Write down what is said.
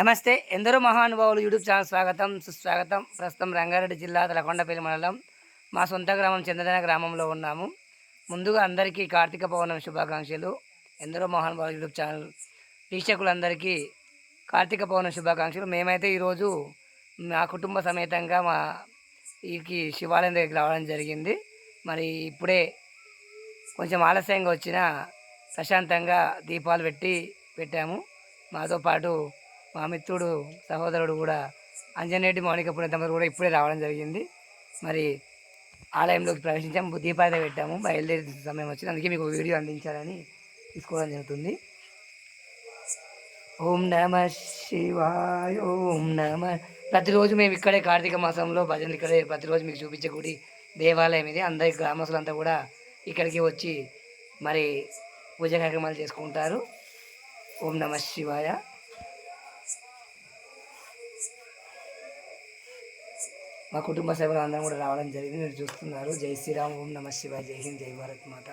నమస్తే. ఎందరో మహానుభావులు యూట్యూబ్ ఛానల్ స్వాగతం సుస్వాగతం. ప్రస్తుతం రంగారెడ్డి జిల్లా తలకొండపల్లి మండలం. మా సొంత గ్రామం చందన గ్రామంలో ఉన్నాము. ముందుగా అందరికీ కార్తీక పౌర్ణమి శుభాకాంక్షలు. ఎందరో మహానుభావులు యూట్యూబ్ ఛానల్ వీక్షకులందరికీ కార్తీక పౌర్ణమి శుభాకాంక్షలు. మేమైతే ఈరోజు మా కుటుంబ సమేతంగా మా ఈ శివాలయం దగ్గరికి రావడం జరిగింది. మరి ఇప్పుడే కొంచెం ఆలస్యంగా వచ్చిన ప్రశాంతంగా దీపాలు పెట్టి పెట్టాము. మాతో పాటు మా మిత్రుడు సహోదరుడు కూడా అంజనేటి మౌనికపురం తమరు కూడా ఇప్పుడే రావడం జరిగింది. మరి ఆలయంలోకి ప్రవేశించాము దీపాయత పెట్టాము బయలుదేరి సమయం వచ్చింది. అందుకే మీకు వీడియో అందించాలని తీసుకోవడం జరుగుతుంది. ఓం నమ శివాయ ఓం నమ. ప్రతిరోజు మేము ఇక్కడే కార్తీక మాసంలో భజనలు ఇక్కడే ప్రతిరోజు మీకు చూపించే గుడి దేవాలయం ఇది అందరి గ్రామస్తులంతా కూడా ఇక్కడికి వచ్చి మరి పూజ కార్యక్రమాలు చేసుకుంటారు. ఓం నమ శివాయ. మా కుటుంబ సభ్యులందరం కూడా రావడం జరిగింది. మీరు చూస్తున్నారు. జై శ్రీరామ్ ఓం నమ శివాయ. జై హింద్ జై భారత్ మాత.